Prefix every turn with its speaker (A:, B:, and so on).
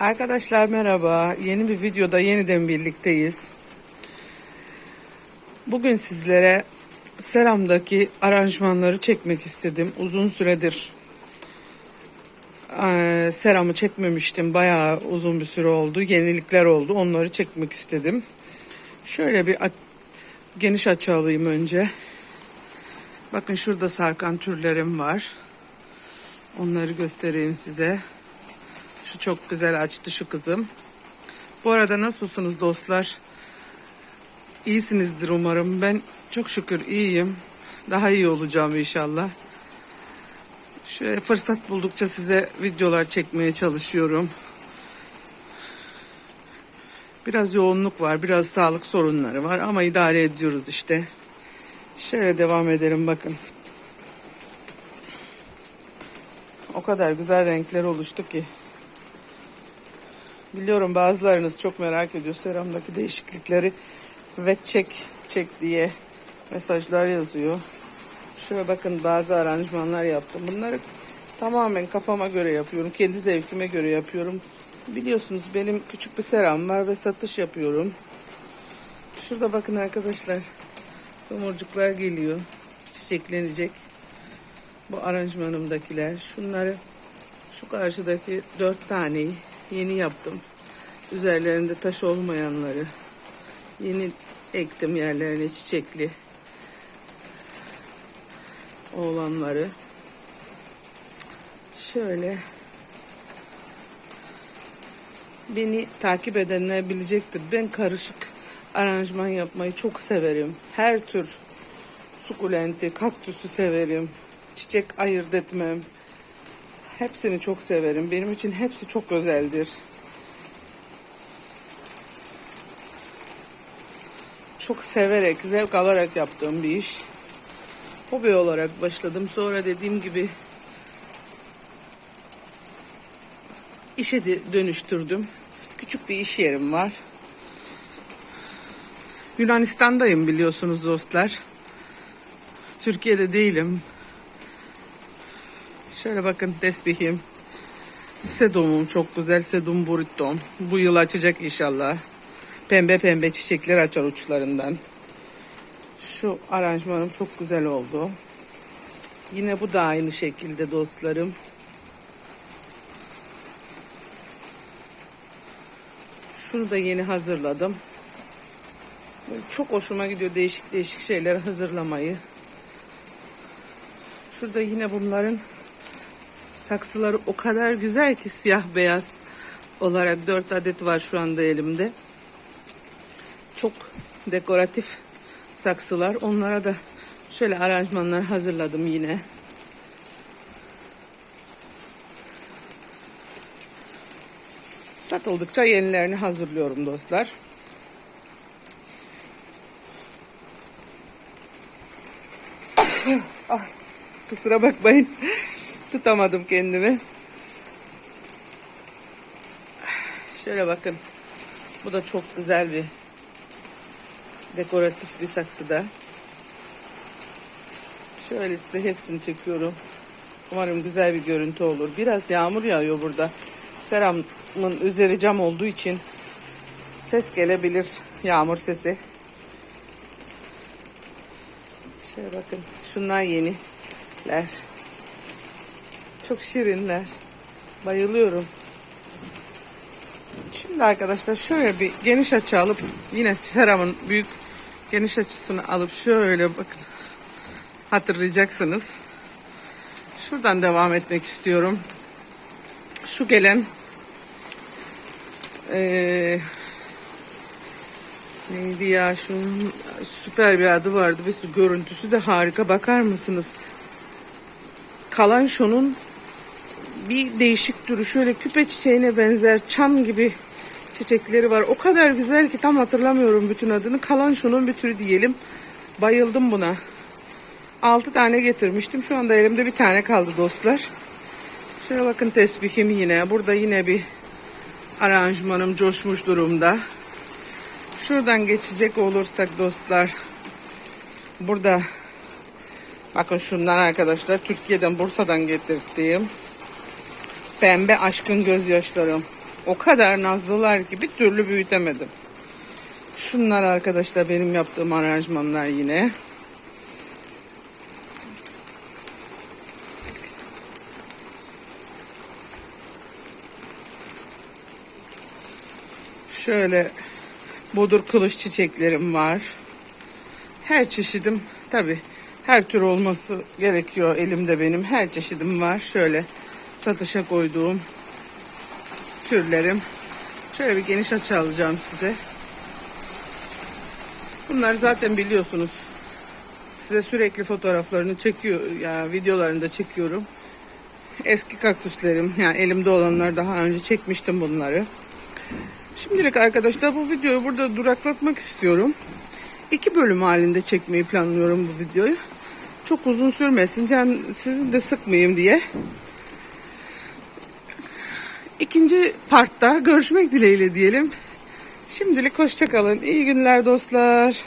A: Arkadaşlar merhaba. Yeni bir videoda yeniden birlikteyiz. Bugün sizlere Selam'daki aranjmanları çekmek istedim. Uzun süredir eee, Selam'ı çekmemiştim. Bayağı uzun bir süre oldu. Yenilikler oldu. Onları çekmek istedim. Şöyle bir geniş açı alayım önce. Bakın şurada sarkan türlerim var. Onları göstereyim size. Şu çok güzel açtı şu kızım. Bu arada nasılsınız dostlar? İyisinizdir umarım. Ben çok şükür iyiyim. Daha iyi olacağım inşallah. Şöyle fırsat buldukça size videolar çekmeye çalışıyorum. Biraz yoğunluk var, biraz sağlık sorunları var ama idare ediyoruz işte. Şöyle devam edelim bakın. O kadar güzel renkler oluştu ki. Biliyorum bazılarınız çok merak ediyor seramdaki değişiklikleri ve çek çek diye mesajlar yazıyor. Şöyle bakın bazı aranjmanlar yaptım. Bunları tamamen kafama göre yapıyorum. Kendi zevkime göre yapıyorum. Biliyorsunuz benim küçük bir seram var ve satış yapıyorum. Şurada bakın arkadaşlar. Tomurcuklar geliyor. Çiçeklenecek. Bu aranjmanımdakiler. Şunları şu karşıdaki dört taneyi yeni yaptım. Üzerlerinde taş olmayanları yeni ektim yerlerine çiçekli olanları. Şöyle beni takip edenler bilecektir. Ben karışık aranjman yapmayı çok severim. Her tür sukulenti, kaktüsü severim. Çiçek ayırt etmem. Hepsini çok severim. Benim için hepsi çok özeldir. Çok severek, zevk alarak yaptığım bir iş. Hobi olarak başladım. Sonra dediğim gibi işe de dönüştürdüm. Küçük bir iş yerim var. Yunanistan'dayım biliyorsunuz dostlar. Türkiye'de değilim. Şöyle bakın tesbihim. Sedumum çok güzel. Sedum burritom. Bu yıl açacak inşallah. Pembe pembe çiçekler açar uçlarından. Şu aranjmanım çok güzel oldu. Yine bu da aynı şekilde dostlarım. Şunu da yeni hazırladım. Çok hoşuma gidiyor değişik değişik şeyler hazırlamayı. Şurada yine bunların saksıları o kadar güzel ki siyah beyaz olarak 4 adet var şu anda elimde. Çok dekoratif saksılar. Onlara da şöyle aranjmanlar hazırladım yine. Satıldıkça yenilerini hazırlıyorum dostlar. ah, kusura bakmayın. Tutamadım kendimi. Şöyle bakın. Bu da çok güzel bir dekoratif bir saksıda. Şöyle size hepsini çekiyorum. Umarım güzel bir görüntü olur. Biraz yağmur yağıyor burada. Seramın üzeri cam olduğu için ses gelebilir. Yağmur sesi. Şöyle bakın. Şunlar yeniler. Çok şirinler. Bayılıyorum. Şimdi arkadaşlar şöyle bir geniş açı alıp yine seramın büyük geniş açısını alıp şöyle bakın hatırlayacaksınız. Şuradan devam etmek istiyorum. Şu gelen eee neydi ya şunun süper bir adı vardı ve görüntüsü de harika bakar mısınız? Kalan şunun bir değişik türü şöyle küpe çiçeğine benzer çam gibi çiçekleri var. O kadar güzel ki tam hatırlamıyorum bütün adını. Kalan şunun bir türü diyelim. Bayıldım buna. 6 tane getirmiştim. Şu anda elimde bir tane kaldı dostlar. Şöyle bakın tesbihim yine. Burada yine bir aranjmanım coşmuş durumda. Şuradan geçecek olursak dostlar. Burada bakın şundan arkadaşlar Türkiye'den Bursa'dan getirdiğim pembe aşkın gözyaşlarım. O kadar nazlılar ki bir türlü büyütemedim. Şunlar arkadaşlar benim yaptığım aranjmanlar yine. Şöyle bodur kılıç çiçeklerim var. Her çeşidim tabi her tür olması gerekiyor elimde benim. Her çeşidim var. Şöyle satışa koyduğum türlerim. Şöyle bir geniş açı alacağım size. Bunlar zaten biliyorsunuz. Size sürekli fotoğraflarını çekiyor, ya videolarını da çekiyorum. Eski kaktüslerim, yani elimde olanlar daha önce çekmiştim bunları. Şimdilik arkadaşlar bu videoyu burada duraklatmak istiyorum. İki bölüm halinde çekmeyi planlıyorum bu videoyu. Çok uzun sürmesin, can sizin de sıkmayayım diye. İkinci partta görüşmek dileğiyle diyelim. Şimdilik hoşçakalın. İyi günler dostlar.